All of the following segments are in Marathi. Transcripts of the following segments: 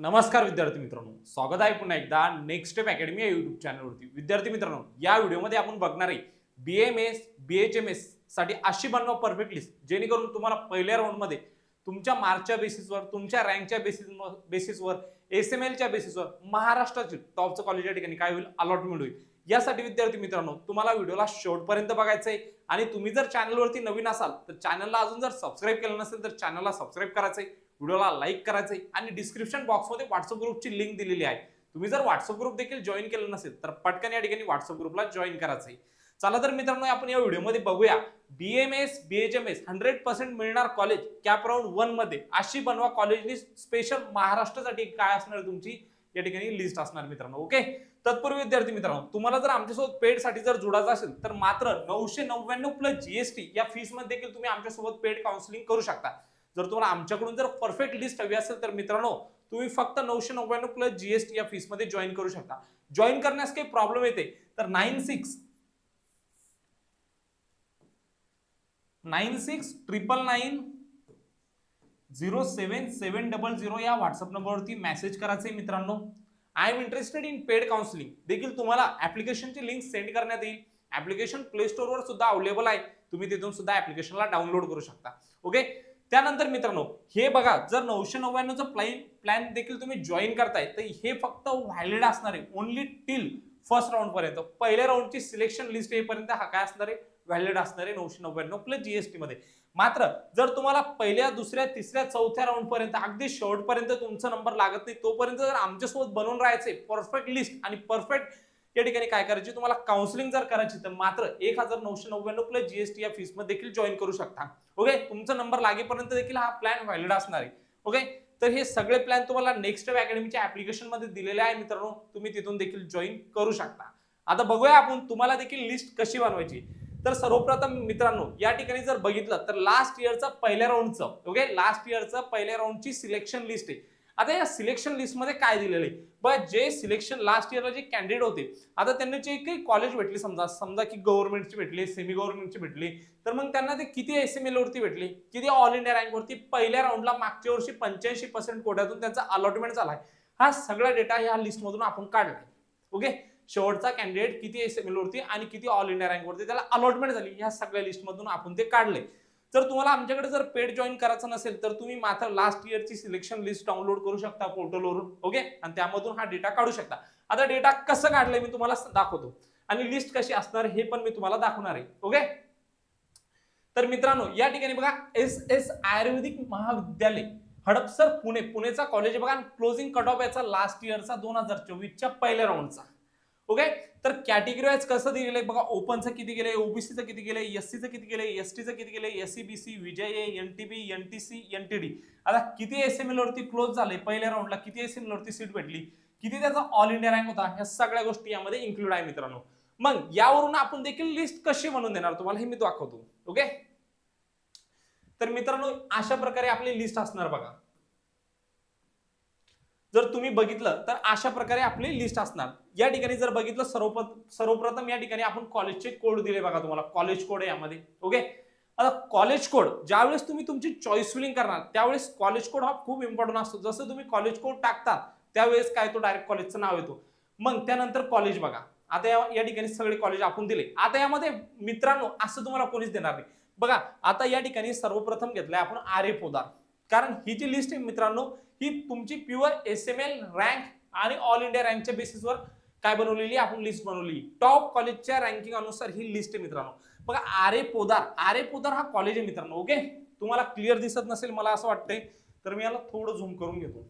नमस्कार विद्यार्थी मित्रांनो. स्वागत आहे पुन्हा एकदा नेक्स्ट स्टेप अकॅडमी या युट्यूब चॅनलवरती विद्यार्थी मित्रांनो या व्हिडिओमध्ये आपण बघणार आहे B M S B H M एससाठी अशी बनवा परफेक्ट लिस्ट जेणेकरून तुम्हाला पहिल्या राऊंडमध्ये तुमच्या मार्कच्या बेसिसवर तुमच्या रँकच्या बेसिस बेसिसवर एस एम एलच्या बेसिसवर महाराष्ट्राचे टॉपचं कॉलेज या ठिकाणी काय होईल अलॉटमेंट होईल. यासाठी विद्यार्थी मित्रांनो तुम्हाला व्हिडिओला शेवटपर्यंत बघायचं आहे आणि तुम्ही जर चॅनलवरती नवीन असाल तर चॅनलला अजून जर सबस्क्राईब केलं नसेल तर चॅनलला सबस्क्राईब करायचं आहे व्हिडिओला लाईक करायचं आहे आणि डिस्क्रिप्शन बॉक्समध्ये व्हॉट्सअप ग्रुपची लिंक दिलेली आहे. तुम्ही जर व्हॉट्सअप ग्रुप देखील जॉईन केलं नसेल तर पटकन या ठिकाणी व्हॉट्सअप ग्रुपला जॉईन करायचं आहे चला तर मित्रांनो आपण या व्हिडिओमध्ये बघूया. B M S B H M S hundred percent मिळणार कॉलेज कॅप राऊंड वनमध्ये अशी बनवा कॉलेजनी स्पेशल महाराष्ट्रासाठी काय असणार तुमची या ठिकाणी लिस्ट असणार मित्रांनो ओके तत्पूर्वी विद्यार्थी मित्रांनो तुम्हाला जर आमच्यासोबत पेडसाठी जर जोडायचं असेल तर मात्र नऊशे नव्याण्णव प्लस जीएसटी या फीसमध्ये देखील तुम्ही आमच्यासोबत पेड काउन्सिलिंग करू शकता. जर तुम्हाला आमच्याकडून जर परफेक्ट लिस्ट हवी असेल तर मित्रांनो तुम्ही फक्त नऊशे नव्याण्णव प्लस जीएसटी या फीसमध्ये जॉईन करू शकता. जॉईन करण्यास काही प्रॉब्लेम येते. तर nine six nine six triple nine zero seven seven double zero या व्हॉट्सअप नंबरवरती मेसेज करायचे मित्रांनो. I am interested in paid counselling देखील तुम्हाला ऍप्लिकेशनची लिंक सेंड करण्यात येईल. ऍप्लिकेशन प्ले स्टोरवर सुद्धा अवेलेबल आहे. तुम्ही तिथून सुद्धा ऍप्लिकेशनला डाउनलोड करू शकता. ओके त्यानंतर मित्रांनो हे बघा जर नऊशे नव्याण्णवचं प्लॅन प्लॅन देखील तुम्ही जॉईन करताय तर हे फक्त व्हॅलिड असणार आहे. ओनली टिल फर्स्ट राऊंड पर्यंत. पहिल्या राऊंडची सिलेक्शन लिस्ट येईपर्यंत हा काय असणार आहे? व्हॅलिड असणार आहे नऊशे नव्याण्णव प्लस जीएसटी मध्ये. मात्र जर तुम्हाला पहिल्या दुसऱ्या तिसऱ्या चौथ्या राऊंड पर्यंत अगदी शेवटपर्यंत तुमचा नंबर लागत नाही तोपर्यंत जर आमच्यासोबत बनवून राहायचे परफेक्ट लिस्ट आणि परफेक्ट या ठिकाणी काय करायची? तुम्हाला काउन्सिलिंग जर करायची तर मात्र एक हजार नऊशे नव्याण्णव प्लस जीएसटी या फीसमध्ये देखील जॉईन करू शकता. ओके तुमचा नंबर लागेपर्यंत देखील हा प्लॅन व्हॅलिड असणार आहे. ओके तर हे सगळे प्लॅन तुम्हाला नेक्स्ट अकॅडमीच्या ऍप्लिकेशनमध्ये दिलेले आहे मित्रांनो. तुम्ही तिथून देखील जॉईन करू शकता. आता बघूया आपण तुम्हाला देखील लिस्ट कशी बनवायची. तर सर्वप्रथम मित्रांनो या ठिकाणी जर बघितलं तर लास्ट इयरचं पहिल्या राऊंडचं ओके लास्ट इयरचं पहिल्या राऊंडची सिलेक्शन लिस्ट आहे. आता या सिलेक्शन लिस्टमध्ये काय दिलेलं आहे? बघ जे सिलेक्शन लास्ट इयरला जे कॅन्डिडेट होते आता त्यांना जे काही कॉलेज भेटली समजा समजा की गव्हर्नमेंटची भेटली सेमी गव्हर्नमेंटची भेटली तर मग त्यांना ते किती एस एम एलवरती भेटली? किती ऑल इंडिया रँकवरती पहिल्या राऊंडला मागच्या वर्षी पंच्याऐंशी पर्सेंट कोट्यातून त्यांचा अलॉटमेंट झाला आहे हा सगळा डेटा ह्या लिस्टमधून आपण काढला ओके शेवटचा कॅन्डिडेट किती एस एम एलवरती आणि किती ऑल इंडिया रँकवरती त्याला अलॉटमेंट झाली. ह्या सगळ्या लिस्टमधून आपण ते काढले जर तुम्हाला आमच्याकडे जर पेड जॉईन करायचं नसेल तर तुम्ही मात्र लास्ट इयरची सिलेक्शन लिस्ट डाउनलोड करू शकता पोर्टलवरून ओके आणि त्यामधून हा डेटा काढू शकता. आता डेटा कसं काढलंय मी तुम्हाला दाखवतो. आणि लिस्ट कशी असणार हे पण मी तुम्हाला दाखवणार आहे ओके तर मित्रांनो या ठिकाणी बघा एस एस आयुर्वेदिक महाविद्यालय हडपसर पुणे. पुणेचा कॉलेज बघा क्लोजिंग कट ऑफ याचा लास्ट इयरचा दोन हजार चोवीसच्या पहिल्या राऊंडचा ओके तर कॅटेगरी वाईज कसं दिलेलं आहे? बघा ओपनचं किती गेले ओबीसीचं किती गेले एससीचं किती गेले एसटीचं किती गेलंय? एससी बीसी विजय एनटीबी एनटीसी एनटीडी आता किती एस एम एल वरती क्लोज झाले पहिल्या राऊंडला किती एस एम एल वरती सीट भेटली? किती त्याचा ऑल इंडिया रँक होता? ह्या सगळ्या गोष्टी यामध्ये इन्क्लूड आहे मित्रांनो. मग यावरून आपण देखील लिस्ट कशी बनवून देणार? तुम्हाला हे मी दाखवतो. ओके तर मित्रांनो अशा प्रकारे आपली लिस्ट असणार बघा. जर तुम्ही बघितलं तर अशा प्रकारे आपली लिस्ट असणार. या ठिकाणी जर बघितलं सर्वप्रथम सर्वप्रथम या ठिकाणी आपण कॉलेजचे कोड दिले बघा तुम्हाला. कॉलेज कोड आहे यामध्ये. ओके आता कॉलेज कोड ज्यावेळेस तुम्ही तुमची चॉईस फिलिंग करणार त्यावेळेस कॉलेज कोड हा खूप इम्पॉर्टंट असतो. जसं तुम्ही कॉलेज कोड टाकता त्यावेळेस काय तो डायरेक्ट कॉलेजचं नाव येतो. मग त्यानंतर कॉलेज बघा. आता या- या ठिकाणी सगळे कॉलेज आपण दिले. आता यामध्ये मित्रांनो असं तुम्हाला कोणीच देणार नाही. बघा आता या ठिकाणी सर्वप्रथम घेतलंय आपण आरे पोदार कारण ही जी लिस्ट आहे मित्रांनो ही तुमची pure S M L rank आणि ऑल इंडिया रँकच्या बेसिसवर काय बनवलेली आपण लिस्ट बनवली टॉप कॉलेजच्या रँकिंग अनुसार ही लिस्ट आहे मित्रांनो. बघा आरे पोदार. आरे पोदार हा कॉलेज आहे मित्रांनो ओके तुम्हाला क्लिअर दिसत नसेल मला असं वाटतंय. तर मी याला थोडं झूम करून घेतो.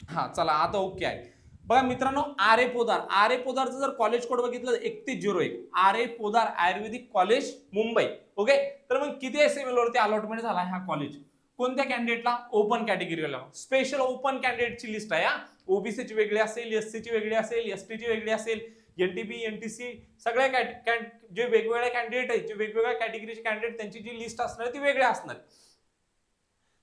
हा चला आता ओके आहे. बघा मित्रांनो आर पोदार. आर पोदारचं जर कॉलेज कोड बघितलं एकतीस झिरो एक. R Podar Ayurvedic college Mumbai. Okay तर मग किती एस एम एलवरती अलॉटमेंट झाला हा कॉलेज कोणत्या कॅन्डिडेटला ओपन कॅटेगरीला स्पेशल ओपन कॅन्डिडेटची लिस्ट आहे ओबीसीची वेगळी असेल एससीची वेगळी असेल एसटीची वेगळी असेल एनटीपी एनटीसी सगळ्या कॅट जे वेगवेगळ्या कॅन्डिडेट आहेत जे वेगवेगळ्या कॅटेगरीचे कॅन्डिडेट त्यांची जी लिस्ट असणार ती वेगळी असणार.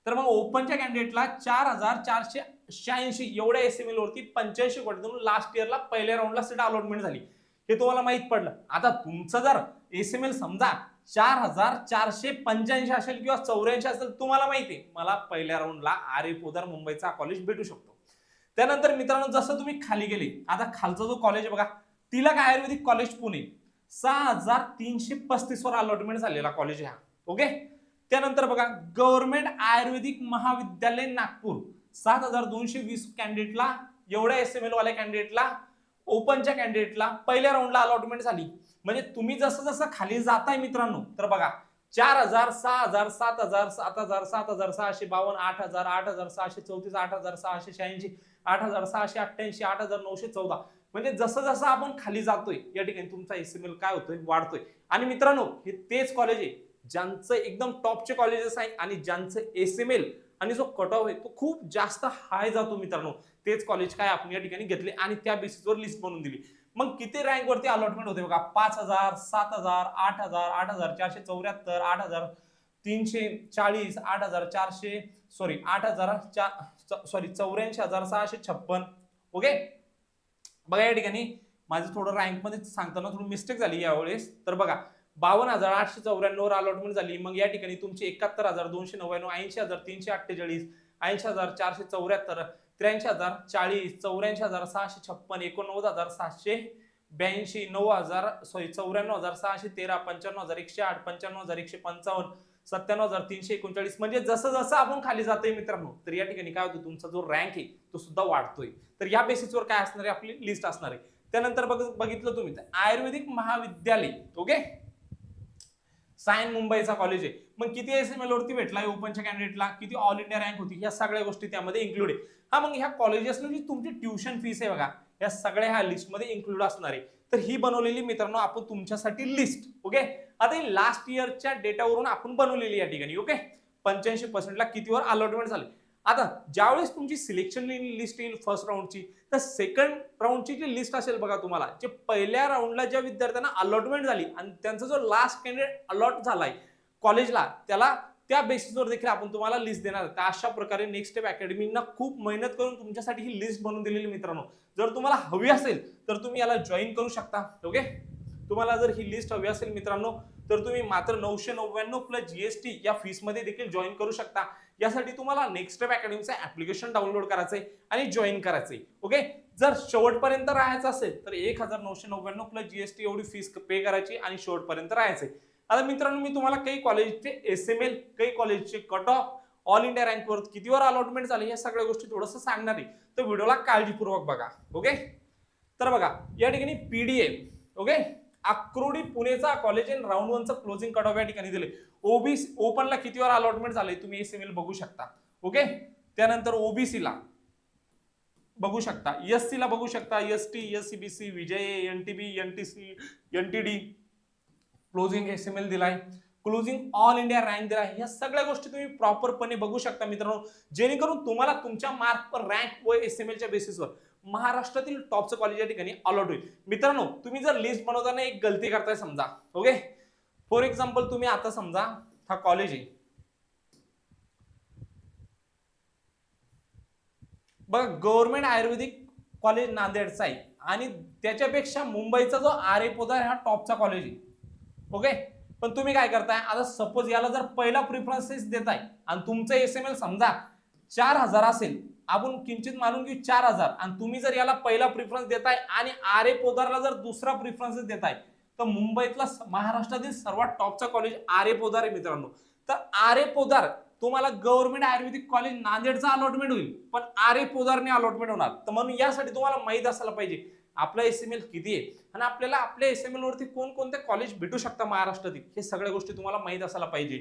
तर मग ओपनच्या कॅन्डिडेटला चार हजार चारशे शहाऐंशी एवढ्या एस एम एलवरती पंच्याऐंशी कोटीतून लास्ट इयरला पहिल्या राऊंडला सीट अलॉटमेंट झाली. हे तुम्हाला माहीत पडलं. आता तुमचं जर एस एम एल समजा चार हजार चारशे पंच्याऐंशी असेल किंवा चौऱ्याऐंशी असेल तुम्हाला माहिती आहे. मला पहिल्या राऊंडला आर पोदार मुंबईचा कॉलेज भेटू शकतो. त्यानंतर मित्रांनो जसं तुम्ही खाली गेले आता खालचा जो कॉलेज आहे बघा तिलक आयुर्वेदिक कॉलेज पुणे. सहा हजार तीनशे पस्तीस वर अलॉटमेंट झालेला कॉलेज हा. ओके त्यानंतर बघा गव्हर्नमेंट आयुर्वेदिक महाविद्यालय नागपूर. सात हजार दोनशे वीस कॅन्डिडेटला एवढ्या एस एम एल वाल्या कॅन्डिडेटला ओपनच्या कॅन्डिडेटला पहिल्या राऊंडला अलॉटमेंट झाली. म्हणजे तुम्ही जसं जसं खाली जाताय मित्रांनो तर बघा चार हजार सहा हजार सात हजार सात हजार सात हजार सहाशे बावन्न आठ हजार आठ हजार सहाशे चौतीस आठ हजार सहाशे शहाऐंशी आठ हजार सहाशे अठ्ठ्याऐंशी आठ हजार नऊशे चौदा. म्हणजे जसं जसं आपण खाली जातोय या ठिकाणी तुमचा एस एम एल काय होतोय? वाढतोय. आणि मित्रांनो हे तेच कॉलेज आहे ज्यांचं एकदम टॉपचे कॉलेजेस आहे आणि ज्यांचं एसएमएल आणि जो कट ऑफ आहे तो खूप जास्त हाय जातो मित्रांनो. तेच कॉलेज काय आपण या ठिकाणी घेतले आणि त्या बेसिसवर लिस्ट बनवून दिली. मग किती रँकवरती अलॉटमेंट होते बघा? पाच हजार सात हजार आठ हजार आठ हजार चारशे चौऱ्याहत्तर आठ हजार तीनशे चाळीस आठ हजार चारशे सॉरी आठ हजार सॉरी चौऱ्याऐंशी हजार सहाशे छप्पन. ओके बघा या ठिकाणी माझं थोडं रँकमध्ये सांगताना थोडी मिस्टेक झाली यावेळेस. तर बघा बावन्न हजार आठशे चौऱ्याण्णव अलॉटमेंट झाली. मग या ठिकाणी तुमचे एकाहत्तर हजार दोनशे नव्याण्णव ऐंशी हजार तीनशे अठ्ठेचाळीस ऐंशी हजार चारशे चौऱ्याहत्तर त्र्याऐंशी हजार चाळीस चौऱ्याऐंशी हजार सहाशे छप्पन एकोणनव्वद हजार सातशे ब्याऐंशी नऊ हजार सॉरी चौऱ्याण्णव हजार सहाशे तेरा पंच्याण्णव हजार एकशे आठ पंच्याण्णव हजार एकशे पंचावन्न सत्त्याण्णव हजार तीनशे एकोणचाळीस. म्हणजे जसं जसं आपण खाली जातोय मित्रांनो तर या ठिकाणी काय होतं तुमचा जो रँक आहे तो सुद्धा वाढतोय. तर या बेसिसवर काय असणार आहे आपली लिस्ट असणार आहे. त्यानंतर बघ बघितलं तुम्ही आयुर्वेदिक महाविद्यालय ओके सायन मुंबईचा कॉलेज आहे. मग किती एस एम एल वरती भेटला ओपनच्या कॅन्डिडेटला किती ऑल इंडिया रँक होती? या सगळ्या गोष्टी त्यामध्ये इन्क्लूड आहे. हा मग ह्या कॉलेजेसला जी तुमची ट्युशन फीस आहे बघा या सगळ्या ह्या लिस्टमध्ये इन्क्लूड असणार आहे. तर ही बनवलेली मित्रांनो आपण तुमच्यासाठी लिस्ट ओके आता ही लास्ट इयरच्या डेटावरून आपण बनवलेली या ठिकाणी ओके पंच्याऐंशी पर्सेंटला कितीवर अलॉटमेंट झाले? आता ज्यावेळेस तुमची सिलेक्शन लिस्ट येईल फर्स्ट राऊंडची तर सेकंड राऊंडची जी लिस्ट असेल बघा तुम्हाला जे पहिल्या राऊंडला ज्या विद्यार्थ्यांना अलॉटमेंट झाली आणि त्यांचा जो लास्ट कॅन्डिडेट अलॉट झालाय कॉलेजला त्याला त्या बेसिसवर देखील आपण तुम्हाला लिस्ट देणार आहे. तर अशा प्रकारे नेक्स्ट स्टेप अकॅडमीना खूप मेहनत करून तुमच्यासाठी ही लिस्ट बनवून दिलेली मित्रांनो. जर तुम्हाला हवी असेल तर तुम्ही याला जॉईन करू शकता. ओके तुम्हाला जर ही लिस्ट हवी असेल मित्रांनो तर तुम्ही मात्र नऊशे नव्याण्णव प्लस जीएसटी या फीसमध्ये देखील जॉईन करू शकता. यासाठी तुम्हाला नेक्स्ट स्टेप अकॅडमीचं ऍप्लिकेशन डाउनलोड करायचंय आणि जॉईन करायचंय. ओके जर शेवटपर्यंत राहायचं असेल तर एक हजार नऊशे नव्याण्णव प्लस जीएसटी एवढी फीस पे करायची आणि शेवटपर्यंत राहायचंय. आता मित्रांनो मी तुम्हाला काही कॉलेजचे एस एम एल काही कॉलेजचे कट ऑफ ऑल इंडिया रँकवर कितीवर अलॉटमेंट झाले या सगळ्या गोष्टी थोडंसं सांगणार आहे. तर व्हिडिओला काळजीपूर्वक बघा ओके तर बघा या ठिकाणी पीडीए ओके अक्रोडी पुणेचा कॉलेज इन राऊंड वनचं क्लोजिंग कट ऑफ या ठिकाणी दिले ओबीसी ओपनला कितीवर अलॉटमेंट झाले तुम्ही एस एम एल बघू शकता ओके त्यानंतर ओबीसीला बघू शकता एस ला बघू शकता S T S C B C VJ N T B N T C N T D closing S M L दिलाय क्लोजिंग ऑल इंडिया रँक दिलाय. या सगळ्या गोष्टी तुम्ही प्रॉपरपणे बघू शकता मित्रांनो. जेणेकरून तुम्हाला तुमच्या मार्क रँक व एस एम एलच्या बेसिसवर महाराष्ट्रातील टॉपचं कॉलेज या ठिकाणी अलॉट होईल. मित्रांनो तुम्ही जर लिस्ट बनवताना एक गलती करताय समजा ओके फॉर एक्झाम्पल तुम्ही आता समजा हा कॉलेज आहे. बघा गव्हर्नमेंट आयुर्वेदिक कॉलेज नांदेडचा आहे. आणि त्याच्यापेक्षा मुंबईचा जो आर पोदार हा टॉपचा कॉलेज आहे. ओके पण तुम्ही काय करताय? आता सपोज याला जर पहिला प्रिफरन्सेस देताय आणि तुमचं एस एम एल समजा चार हजार असेल आपण किंचित मानून घेऊ चार हजार. आणि तुम्ही जर याला पहिला प्रिफरन्स देताय आणि आर ए पोदारला जर दुसरा प्रिफरन्स देताय तर मुंबईतला महाराष्ट्रातील सर्वात टॉपचा कॉलेज आर ए पोदार आहे मित्रांनो. तर आर ए पोदार तुम्हाला गव्हर्नमेंट आयुर्वेदिक कॉलेज नांदेडचा अलॉटमेंट होईल पण आर ए पोदारने अलॉटमेंट होणार. तर म्हणून यासाठी तुम्हाला माहीत असायला पाहिजे. आपला एस एम एल किती आहे? आणि आपल्याला आपल्या एस एम एल वरती कोणकोणते कॉलेज भेटू शकतात महाराष्ट्रातील? हे सगळ्या गोष्टी तुम्हाला माहीत असायला पाहिजे.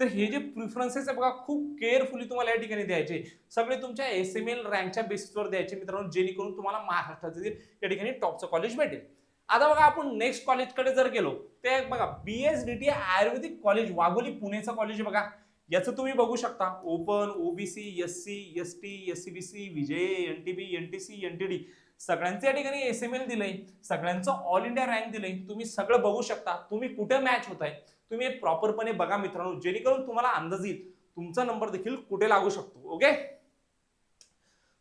तर हे जे प्रिफरन्सेस आहे बघा खूप केअरफुली तुम्हाला या ठिकाणी द्यायचे. सगळे तुमच्या एस एम एल रँकच्या बेसिसवर द्यायचे मित्रांनो जेणेकरून तुम्हाला महाराष्ट्रातील या ठिकाणी टॉपचं कॉलेज भेटेल. आता बघा आपण नेक्स्ट कॉलेजकडे जर गेलो ते बघा B S D T Ayurvedic college Wagholi पुणेचं college बघा. याचं तुम्ही बघू शकता. Open OBC S C S T S C B C VJ N T B N T C N T D सगळ्यांचं या ठिकाणी एस एम एल दिलंय सगळ्यांचं ऑल इंडिया रँक दिलंय. तुम्ही सगळं बघू शकता. तुम्ही कुठे मॅच होत आहे तुम्ही हे प्रॉपरपणे बघा मित्रांनो. जेणेकरून तुम्हाला अंदाज येईल. तुमचा नंबर देखील कुठे लागू शकतो. ओके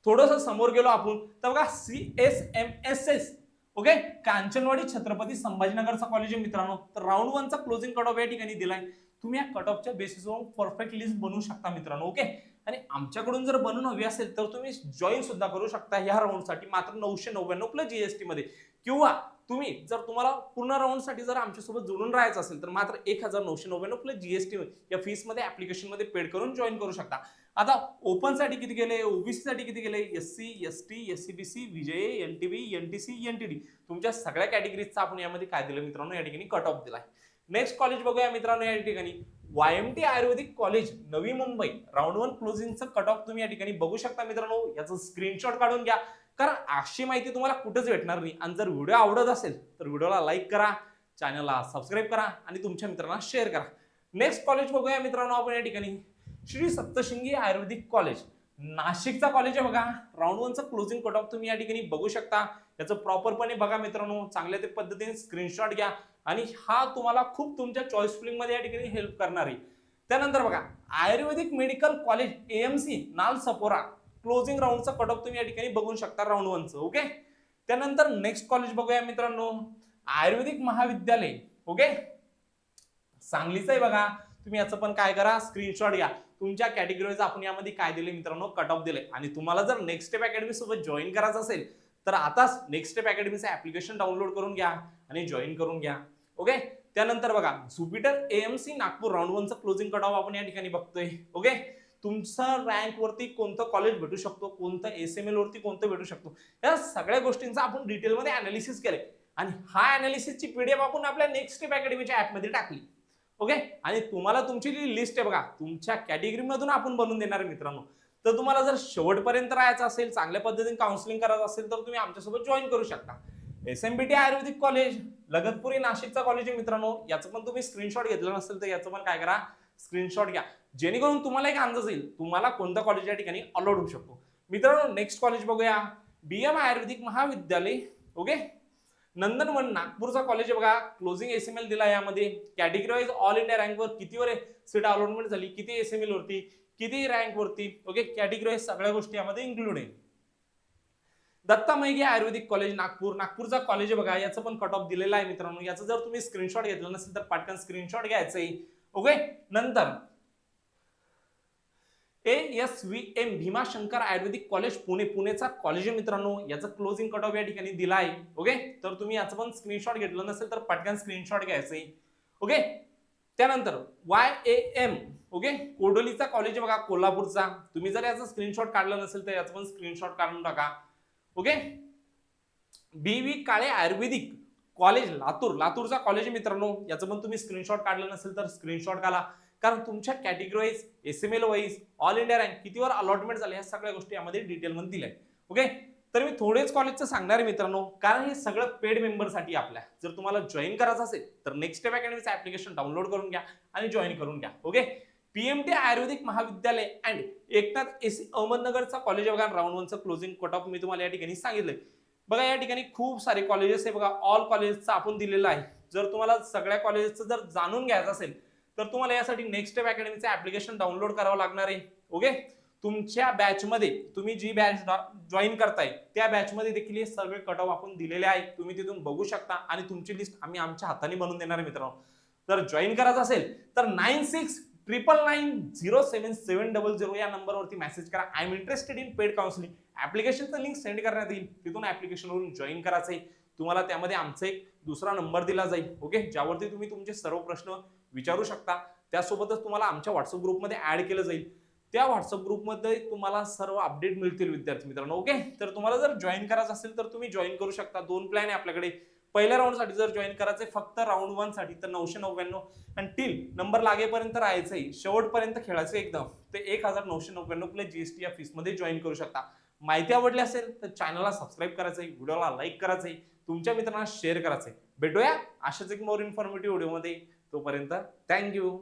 थोडस समोर गेलो आपण. तर बघा C S M S S okay Kanchanwadi Chhatrapati संभाजीनगरचा college आहे मित्रांनो. तर राऊंड वनचा क्लोजिंग कट ऑफ या ठिकाणी दिलाय. तुम्ही या कट ऑफच्या बेसिसवर परफेक्ट लिस्ट बनवू शकता मित्रांनो. ओके आणि आमच्याकडून जर बनून हवी असेल तर तुम्ही जॉईन सुद्धा करू शकता ह्या राऊंडसाठी मात्र नऊशे नव्याण्णव प्लस जीएसटी मध्ये. किंवा तुम्ही जर तुम्हाला पूर्ण राऊंडसाठी जर आमच्यासोबत जुळून राहायचं असेल तर मात्र एक हजार नऊशे नव्याण्णव प्लस जीएसटी या फीसमध्ये ऍप्लिकेशनमध्ये पेड करून जॉईन करू शकता. आता ओपनसाठी किती गेले ओबीसी साठी किती गेले? S C S T S C B C VJ N T B N T C N T D तुमच्या सगळ्या कॅटेगरीजचा आपण यामध्ये काय दिलं मित्रांनो? या ठिकाणी कट ऑफ दिलाय नेक्स्ट कॉलेज बघूया मित्रांनो या ठिकाणी. Y M T Ayurvedic college Navi Mumbai. Round one क्लोजिंगचं cut off तुम्ही या ठिकाणी बघू शकता मित्रांनो. याचं स्क्रीनशॉट काढून घ्या. कारण अशी माहिती तुम्हाला कुठेच भेटणार नाही. आणि जर व्हिडिओ आवडत असेल तर व्हिडिओला लाईक करा चॅनलला सबस्क्राईब करा आणि तुमच्या मित्रांना शेअर करा. नेक्स्ट कॉलेज बघूया मित्रांनो आपण या ठिकाणी. श्री सप्तशृंगी आयुर्वेदिक कॉलेज नाशिकचा कॉलेज आहे बघा. राऊंड वनचं क्लोजिंग कट ऑफ तुम्ही या ठिकाणी बघू शकता. याचं प्रॉपरपणे बघा मित्रांनो. चांगल्या ते पद्धतीने स्क्रीनशॉट घ्या. आणि हा तुम्हाला खूप तुमच्या चॉईस फिलिंगमध्ये या ठिकाणी हेल्प करणार आहे. त्यानंतर बघा Ayurvedic medical college AMC Nala Sopara closing राऊंडचा cut off तुम्ही या ठिकाणी बघू शकता राऊंड वनचं ओके त्यानंतर नेक्स्ट कॉलेज बघूया मित्रांनो. आयुर्वेदिक महाविद्यालय ओके सांगलीचं आहे बघा. तुम्ही याचं पण काय करा स्क्रीनशॉट घ्या. तुमच्या कॅटेगरीज आपण यामध्ये काय दिले मित्रांनो? कट ऑफ दिले. आणि तुम्हाला जर नेक्स्ट स्टेप अकॅडमी सोबत जॉईन करायचं असेल तर आताच नेक्स्ट स्टेप अकॅडमीचं ऍप्लिकेशन डाउनलोड करून घ्या आणि जॉईन करून घ्या. ओके त्यानंतर बघा जुपिटर एएमसी नागपूर राऊंड वनचं क्लोजिंग कट ऑफ आपण या ठिकाणी बघतोय. ओके तुमचं रँक वरती कोणतं कॉलेज भेटू शकतो? कोणतं एस एम एल वरती कोणतं भेटू शकतो? या सगळ्या गोष्टींचा आपण डिटेलमध्ये अनालिसिस केलंय. आणि हा अनालिसिसची पीडीएफ आपण आपल्या नेक्स्ट स्टेप अकॅडमीच्या ऍपमध्ये टाकली. ओके आणि तुम्हाला तुमची जी लिस्ट आहे बघा तुमच्या कॅटेगरी मधून आपण बनवून देणार आहे मित्रांनो. तर तुम्हाला जर शेवटपर्यंत राहायचं असेल चांगल्या पद्धतीने काउन्सिलिंग करायचं असेल तर तुम्ही आमच्यासोबत जॉईन करू शकता. S M B T Ayurvedic college Igatpuri नाशिकचा कॉलेज आहे मित्रांनो. याचं पण तुम्ही स्क्रीनशॉट घेतलं नसेल तर याचं पण काय करा? स्क्रीनशॉट घ्या. जेणेकरून तुम्हाला एक अंदाज येईल तुम्हाला कोणत्या कॉलेज या ठिकाणी अलॉट होऊ शकतो. मित्रांनो नेक्स्ट कॉलेज बघूया. B M Ayurvedic Mahavidyalaya okay Nandanvan नागपूरचा कॉलेज बघा. क्लोजिंग एस एम एल दिला यामध्ये. कॅटेगरी वाईज ऑल इंडिया रँकवर कितीवर सीट अलॉटमेंट झाली? किती एस एम एल वरती? किती रँक वरती? ओके कॅटेगरी वाईज सगळ्या गोष्टी यामध्ये इन्क्लूड आहे. दत्ता मैगे आयुर्वेदिक कॉलेज नागपूर. नागपूरचा कॉलेज बघा याचं पण कट ऑफ दिलेला आहे मित्रांनो. याचं जर तुम्ही स्क्रीनशॉट घेतलं नसेल तर पाटकन स्क्रीनशॉट घ्यायचंय. ओके नंतर A S V M Bhimashankar Ayurvedic college Pune. पुणेचा college आहे मित्रांनो. याचं क्लोजिंग कट ऑफ या ठिकाणी दिला आहे ओके तर तुम्ही याचं पण स्क्रीनशॉट घेतलं नसेल तर पटकन स्क्रीनशॉट घ्यायचंय. ओके त्यानंतर वाय ए एम ओके कोडोलीचा कॉलेज बघा कोल्हापूरचा. तुम्ही जर याचं स्क्रीनशॉट काढलं नसेल तर याचं पण स्क्रीनशॉट काढून टाका. Okay B V Kale Ayurvedic college Latur. लातूरचा कॉलेज मित्रांनो. याचं पण तुम्ही स्क्रीनशॉट काढलं नसेल तर स्क्रीनशॉट काढा. कारण तुमच्या category wise S M L wise all India rank कितीवर allotment झाले ह्या सगळ्या गोष्टी यामध्ये डिटेलमध्ये दिल्या ओके तर मी थोडेच कॉलेजचं सांगणार आहे मित्रांनो. कारण हे सगळं पेड मेंबरसाठी आपल्या. जर तुम्हाला जॉईन करायचं असेल तर नेक्स्ट स्टेप अकॅडमीचं ऍप्लिकेशन डाउनलोड करून घ्या आणि जॉईन करून घ्या. Okay PMT Ayurvedic Mahavidyalaya and Eknath AC अहमदनगरचा कॉलेज बघा राऊंड वनचं क्लोजिंग कट ऑफ मी तुम्हाला या ठिकाणी सांगितलंय. बघा या ठिकाणी खूप सारे कॉलेजेस आहे बघा ऑल कॉलेजेसचा आपण दिलेलं आहे. जर तुम्हाला सगळ्या कॉलेजेसचं जर जाणून घ्यायचं असेल तर तुम्हाला यासाठी नेक्स्ट स्टेप अकॅडमीचं ऍप्लिकेशन डाउनलोड करावं लागणार आहे. ओके तुमच्या बॅचमध्ये तुम्ही जी बॅच जॉईन करताय त्या बॅचमध्ये देखील हे सगळे कट ऑफ आपण दिलेले आहेत तुम्ही तिथून बघू शकता आणि तुमची लिस्ट आम्ही आमच्या हाताने बनवून देणार आहे मित्रांनो. जर जॉईन करायचं असेल तर nine six triple nine zero seven seven double zero या नंबरवरती मेसेज करा. I am interested in paid counselling ऍप्लिकेशनचं link send करण्यात येईल. तिथून ऍप्लिकेशनवरून जॉईन करायचं आहे. तुम्हाला त्यामध्ये आमचा एक दुसरा नंबर दिला जाईल. ओके ज्यावरती तुम्ही तुमचे सर्व प्रश्न विचारू शकता. त्यासोबतच तुम्हाला आमच्या व्हॉट्सअप ग्रुपमध्ये ऍड केलं जाईल. त्या व्हॉट्सअप ग्रुपमध्ये तुम्हाला सर्व अपडेट मिळतील विद्यार्थी मित्रांनो. ओके तर तुम्हाला जर जॉईन करायचं असेल तर तुम्ही जॉईन करू शकता. दोन प्लॅन आहे आपल्याकडे. पहिल्या राऊंडसाठी जर जॉईन करायचं फक्त राऊंड वनसाठी तर नऊशे नव्याण्णव. आणि टील नंबर लागेपर्यंत राहायचंय शेवटपर्यंत खेळायचं एकदम. ते एक हजार नऊशे नव्याण्णव प्लस जीएसटी या फीसमध्ये जॉईन करू शकता. माहिती आवडली असेल तर चॅनलला सबस्क्राईब करायचंय व्हिडिओला लाईक करायचंय तुमच्या मित्रांना शेअर करायचंय. भेटूया अशाच एक मोर इन्फॉर्मेटिव्ह व्हिडिओमध्ये तोपर्यंत थँक्यू